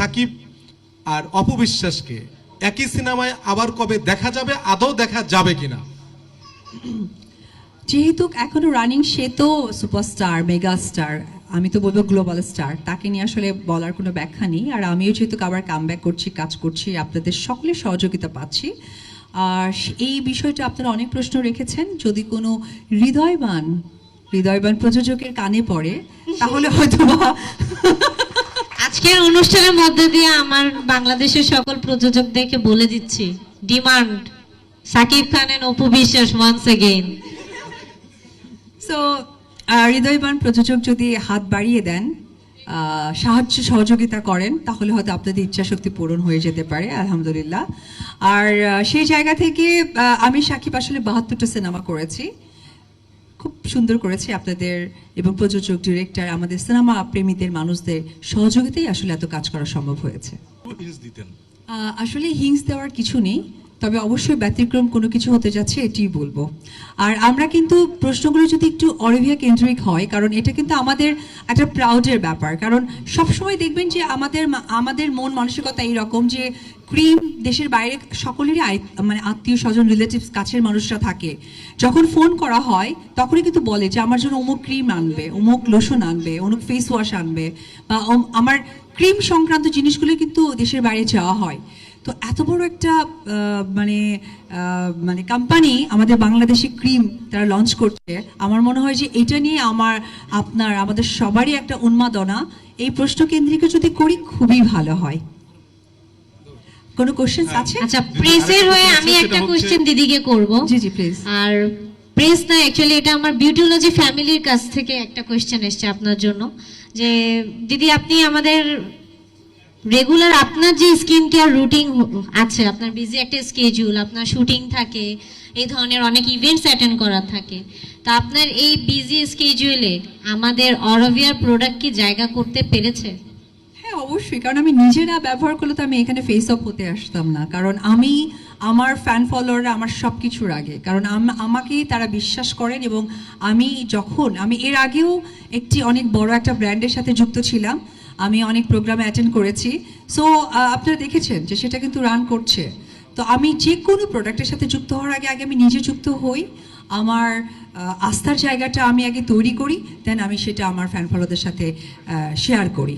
সাকিব আর অপবিশ্বাসকে একই সিনেমায় আবার কবে দেখা যাবে, আদৌ দেখা যাবে কিনা? যেহেতু এখনও রানিং সে তো সুপারস্টার মেগা স্টার আমি তো বলব গ্লোবাল স্টার, তাকে নিয়ে আসলে বলার কোনো ব্যাখ্যা নেই। আর আমিও যেহেতু আবার কাম করছি, কাজ করছি, আপনাদের সকলের সহযোগিতা পাচ্ছি। আর এই বিষয়টা আপনারা অনেক প্রশ্ন রেখেছেন। যদি কোনো হৃদয়বান হৃদয়বান প্রযোজকের কানে পড়ে, তাহলে হয়তো বা আজকের অনুষ্ঠানের মধ্যে দিয়ে আমার বাংলাদেশের সকল প্রযোজকদেরকে বলে দিচ্ছি demand Shakib Khan and Apu Biswas once again so হৃদয়বান প্রযোজক যদি হাত বাড়িয়ে দেন সাহায্য সহযোগিতা করেন, তাহলে হয়তো আপনাদের ইচ্ছা শক্তি পূরণ হয়ে যেতে পারে, আলহামদুলিল্লাহ। আর সেই জায়গা থেকে আমি সাকিব আসলে বাহাত্তরটা সিনেমা করেছি। খুব সুন্দর করেছি আপনাদের এবং প্রযোজক ডিরেক্টর আমাদের সিনেমা প্রেমীদের মানুষদের সহযোগিতাই আসলে এত কাজ করা সম্ভব হয়েছে। আসলে হিংস দেওয়ার কিছু নেই তবে অবশ্যই ব্যতিক্রম কোনো কিছু হতে যাচ্ছে এটিই বলব। আর আমরা কিন্তু প্রশ্নগুলো যদি একটু অরবিয়া কেন্দ্রিক হয় কারণ এটা কিন্তু আমাদের একটা প্রাউডের ব্যাপার। কারণ সবসময় দেখবেন যে আমাদের আমাদের মন মানসিকতা এইরকম যে ক্রিম দেশের বাইরে সকলেরই মানে আত্মীয় স্বজন রিলেটিভস কাছের মানুষরা থাকে। যখন ফোন করা হয়, তখনই কিন্তু বলে যে, আমার জন্য অমুক ক্রিম আনবে, অমুক লোশন আনবে, অমুক ফেস ওয়াশ আনবে। বা আমার ক্রিম সংক্রান্ত জিনিসগুলো কিন্তু দেশের বাইরে যাওয়া হয়। তো এত বড় একটা মানে মানে কোম্পানি আমাদের বাংলাদেশি ক্রিম তারা লঞ্চ করছে। আমার মনে হয় যে, এটা নিয়ে আমার, আপনার, আমাদের সবারই একটা উন্মাদনা। এই প্রশ্ন কেন্দ্রিক যদি করি, খুবই ভালো হয়। কোনো কোশ্চেন আছে? আচ্ছা প্রেসের হয়ে আমি একটা কোশ্চেন দিদিকে করব। জি জি প্লিজ আর প্রেস না অ্যাকচুয়ালি এটা আমার বিউটিওলজি ফ্যামিলির কাছ থেকে একটা কোয়েশ্চেন এসেছে আপনার জন্য। যে দিদি আপনি আমাদের রেগুলার আপনার যে স্কিন কেয়ার রুটিন আছে আপনার বিজি একটা স্কেজুল আপনার শুটিং থাকে এই ধরনের অনেক ইভেন্টস অ্যাটেন্ড করা থাকে। তা আপনার এই বিজি স্কেজুলে আমাদের অরবিয়ার প্রোডাক্ট কি জায়গা করতে পেরেছে? হ্যাঁ অবশ্যই, কারণ আমি নিজেরা ব্যবহার করলে তো আমি এখানে ফেস অফ হতে আসতাম না। কারণ আমি, আমার ফ্যান ফলোয়াররা আমার সব কিছুর আগে। কারণ আম- আমাকেই তারা বিশ্বাস করেন এবং আমি যখন, আমি এর আগেও একটি অনেক বড় একটা ব্র্যান্ডের সাথে যুক্ত ছিলাম। আমি অনেক প্রোগ্রামে অ্যাটেন্ড করেছি। সো আপনারা দেখেছেন যে সেটা কিন্তু রান করছে। তো আমি যে কোনো প্রোডাক্টের সাথে যুক্ত হওয়ার আগে আগে আমি নিজে যুক্ত হই। আমার আস্থার জায়গাটা আমি আগে তৈরি করি দেন আমি সেটা আমার ফ্যান ফলোদের সাথে শেয়ার করি।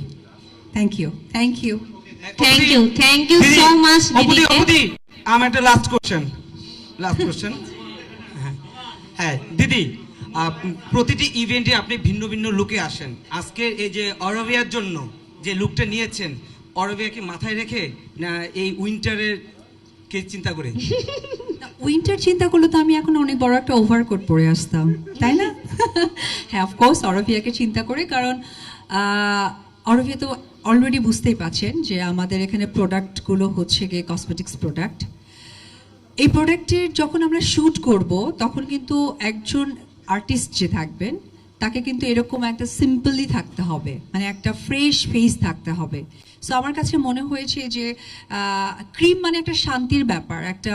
Thank you thank you thank you thank you দিদি, সো মাচ অপুদি, অপুদি, আমার একটা লাস্ট কোশ্চেন লাস্ট কোশ্চেন হ্যাঁ দিদি প্রতিটি ইভেন্টে আপনি ভিন্ন ভিন্ন লুকে আসেন। আজকে এই যে অরবিয়ার জন্য যে লুকটা নিয়েছেন অরবিয়াকে মাথায় রেখে না এই উইন্টারের কে চিন্তা করে? উইন্টার চিন্তা করলে তো আমি এখন অনেক বড় একটা ওভারকোট পরে আসতাম তাই না? হ্যাঁ অফকোর্স অরবিয়াকে চিন্তা করে কারণ অরভিয়া তো অলরেডি বুঝতেই পাচ্ছেন যে আমাদের এখানে প্রোডাক্টগুলো হচ্ছে গিয়ে কসমেটিক্স প্রোডাক্ট এই প্রোডাক্টের যখন আমরা শ্যুট করব, তখন কিন্তু একজন আর্টিস্ট যে থাকবেন তাকে কিন্তু এরকম একটা সিম্পলি থাকতে হবে মানে একটা ফ্রেশ ফেস থাকতে হবে। সো আমার কাছে মনে হয়েছে যে ক্রিম মানে একটা শান্তির ব্যাপার। একটা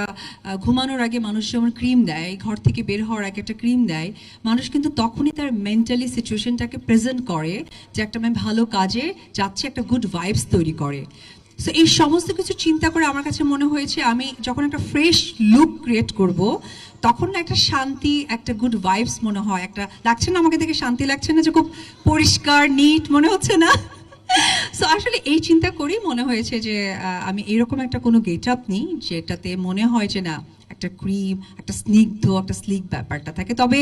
ঘুমানোর আগে মানুষ যেমন ক্রিম দেয়, ঘর থেকে বের হওয়ার আগে একটা ক্রিম দেয়, মানুষ কিন্তু তখনই তার মেন্টালি সিচুয়েশনটাকে প্রেজেন্ট করে যে একটা আমি ভালো কাজে যাচ্ছে, একটা গুড ভাইবস তৈরি করে। সো এই সমস্ত কিছু চিন্তা করে আমার কাছে মনে হয়েছে, আমি যখন একটা ফ্রেশ লুক ক্রিয়েট করব, তখন না একটা শান্তি, একটা গুড ভাইবস মনে হয়। একটা, লাগছে না আমাকে দেখে শান্তি লাগছে না যে খুব পরিষ্কার নিট মনে হচ্ছে না? সো আসলে এই চিন্তা করেই মনে হয়েছে যে আমি এরকম একটা কোনো গেট আপ নিই, যেটাতে মনে হয় যে না, একটা ক্রিম একটা স্নিগ্ধ, একটা স্লিক ব্যাপারটা থাকে। তবে